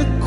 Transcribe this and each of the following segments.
ก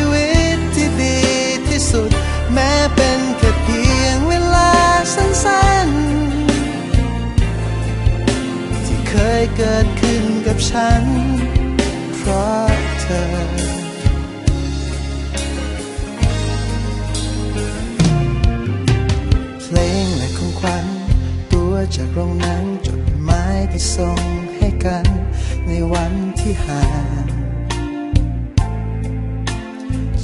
ต ยเกิดขึ้นกับฉัน เพราะเธอ เพลงและของขวัญตัวจากโรงหนังจดหมายที่ส่งให้กัน ในวันที่ห่าง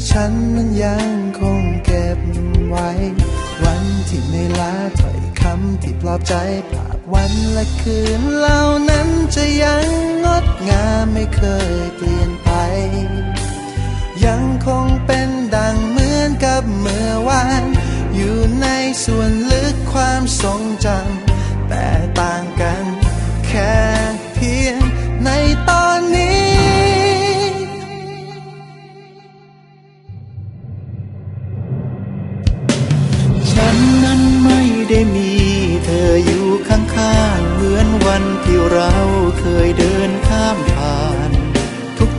ฉันนั้นยังคงเก็บไว้ วันที่ไม่ลาถ้อยคำที่ปลอบใจภาพวันและคืนเหล่านั้นจะยังงดงามไม่เคยเปลี่ยนไป ยังคงเป็นดังเหมือนกับเมื่อวาน อยู่ในส่วนลึกความทรงจำ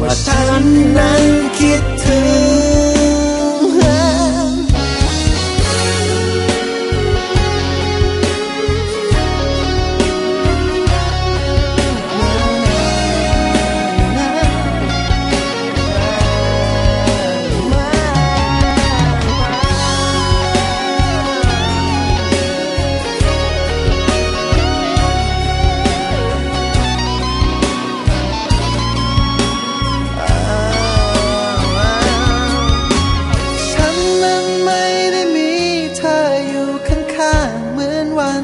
ว่าฉันนั้นคิดถึง